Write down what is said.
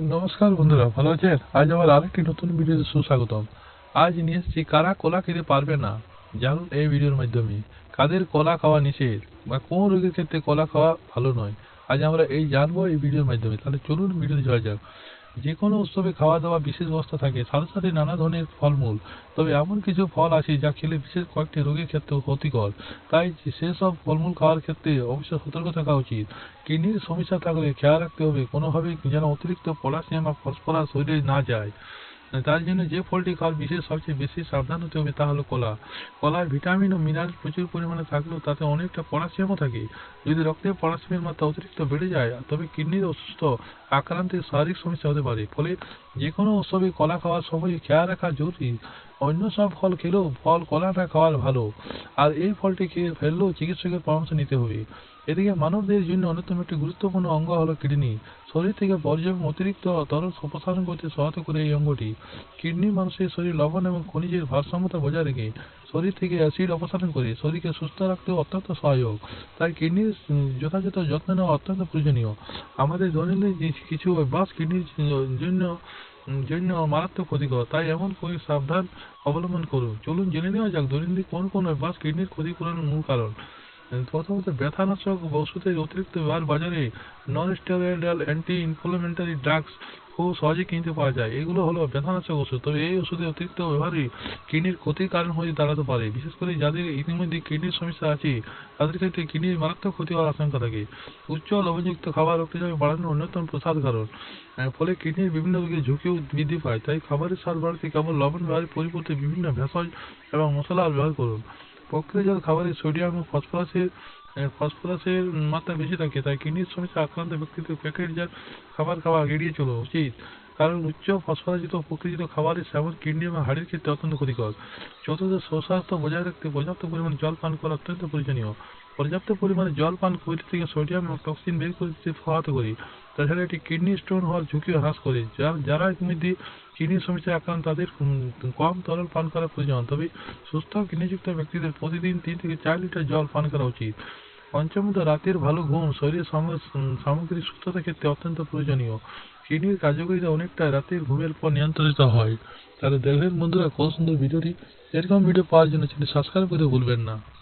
নমস্কার বন্ধুরা, ভালো আছেন? আজ আবার আরেকটি নতুন ভিডিওতে সুস্বাগতম। আজ নিয়ে এসেছি, কারা কলা খেতে পারবে না? জানুন এই ভিডিওর মাধ্যমে। কাদের কলা খাওয়া নিষেধ? বা কোন রোগের ক্ষেত্রে কলা খাওয়া ভালো নয়? আজ আমরা এই জানব এই ভিডিওর মাধ্যমে। তাহলে চলুন ভিডিওতে যাওয়া যাক। যে কোনো উৎসবে খাওয়া দাওয়া বিশেষ ব্যবস্থা থাকে, সাথে সাথে নানা ধরনের ফলমূল। তবে এমন কিছু ফল আছে যা খেলে বিশেষ কয়েকটি রোগের ক্ষেত্রে ক্ষতিকর। তাই সেসব ফলমূল খাওয়ার ক্ষেত্রে অবশ্যই সতর্ক থাকা উচিত। কিডনির সমস্যা থাকলে খেয়াল রাখতে হবে। কোনোভাবেই যেন অতিরিক্ত পটাশিয়াম বা ফসফরাস শরীরে না যায়। তার জন্য যে ফলটি খাওয়ার বিশেষ সবচেয়ে বেশি সাবধান হতে হবে তা হলো কলা। কলায় ভিটামিন ও মিনারেল প্রচুর পরিমাণে থাকলেও তাতে অনেকটা পটাশিয়ামও থাকে। যদি রক্তে পটাশিয়ামের মাত্রা অতিরিক্ত বেড়ে যায়, তবে কিডনির অসুস্থ, আক্রান্তের শারীরিক সমস্যা হতে পারে। ফলে যে কোনো উৎসবে কলা খাওয়ার সময় খেয়াল রাখা জরুরি। অন্য সব ফল খেলেও ফল কলাটা খাওয়ার ভালো। আর এই ফলটি খেয়ে ফেললেও চিকিৎসকের পরামর্শ নিতে হবে। এদিকে মানবদের জন্য অন্যতম একটি গুরুত্বপূর্ণ অঙ্গ হলো কিডনি। শরীর থেকে বর্জ্য অতিরিক্ত তরল অপসারণ করতে সহায়তা করে এই অঙ্গটি। কিডনি মানুষের শরীর লবণ এবং খনিজের ভারসাম্যতা বজায় রেখে শরীর থেকে অ্যাসিড অপসারণ করে শরীরকে সুস্থ রাখতে অত্যন্ত সহায়ক। তাই কিডনির যথাযথ যত্ন নেওয়া অত্যন্ত প্রয়োজনীয়। আমাদের দৈনন্দিন কিছু অভ্যাস কিডনির জন্য জন্য মারাত্মক ক্ষতিকর তাই এমন সাবধান অবলম্বন করুন। চলুন, জেনে নেওয়া যাক দৈনন্দিন কোন কোন অভ্যাস কিডনির ক্ষতি পূরণের মূল কারণ। প্রথমত ব্যথানাশক ওষুধের অতিরিক্ত ব্যবহার বাজারে non steroidal anti inflammatory drugs খুব সহজে কিনতে পাওয়া যায়। এগুলো হলো ব্যথানাশক ওষুধ। তবে এই ওষুধের অতিরিক্ত ব্যবহারই কিডনির ক্ষতির কারণ হয়ে দাঁড়াতে পারে। বিশেষ করে যাদের ইতিমধ্যে কিডনির সমস্যা আছে, তাদের ক্ষেত্রে কিডনির মারাত্মক ক্ষতি হওয়ার আশঙ্কা থাকে। উচ্চ লবণযুক্ত খাবার রক্তচাপ বাড়ানোর অন্যতম প্রসাদ কারণ। ফলে কিডনির বিভিন্ন রোগের ঝুঁকিও বৃদ্ধি পায়। তাই খাবারের স্বাদ বাড়াতে কেবল লবণ ব্যবহারের পরিবর্তে বিভিন্ন ভেষজ এবং মশলা ব্যবহার করুন। প্রক্রিয়াজাত খাবারে সোডিয়াম ও ফসফরাসের ফসফরাসের মাত্রা বেশি থাকে, তাই কিডনির সমস্যা আক্রান্ত ব্যক্তিদের প্যাকেটজাত খাবার খাওয়া এড়িয়ে চলা উচিত। কারণ উচ্চ ফসফরাসযুক্ত প্রকৃতিত খাবারের সেবন কিডনি এবং হাড়ের ক্ষেত্রে অত্যন্ত ক্ষতিকর। চতুর্থ, সুস্বাস্থ্য বজায় রাখতে পর্যাপ্ত পরিমাণে জল পান করা অত্যন্ত প্রয়োজনীয়। পর্যাপ্ত পরিমাণে জল পান শরীর থেকে সোডিয়াম এবং টক্সিন বের করে দিতে সহায়তা করে। তাছাড়া এটি কিডনি স্টোন হওয়ার ঝুঁকি হ্রাস করে। যারা ইতিমধ্যে কিডনির সমস্যায় আক্রান্ত, তাদের কম তরল পান করা প্রয়োজন। তবে সুস্থ কিডনিযুক্ত ব্যক্তিদের প্রতিদিন তিন থেকে চার লিটার জল পান করা উচিত। পঞ্চমত, রাতের ভালো ঘুম, শরীরের সম- সামগ্রিক সুস্থতার ক্ষেত্রে অত্যন্ত প্রয়োজনীয়। কিডনির কার্যকারিতা অনেকটা রাতের ঘুমের পর নিয়ন্ত্রিত হয়। তাহলে দেখবেন বন্ধুরা কত সুন্দর ভিডিওটি। এরকম ভিডিও পাওয়ার জন্য সাবস্ক্রাইব করতে ভুলবেন না।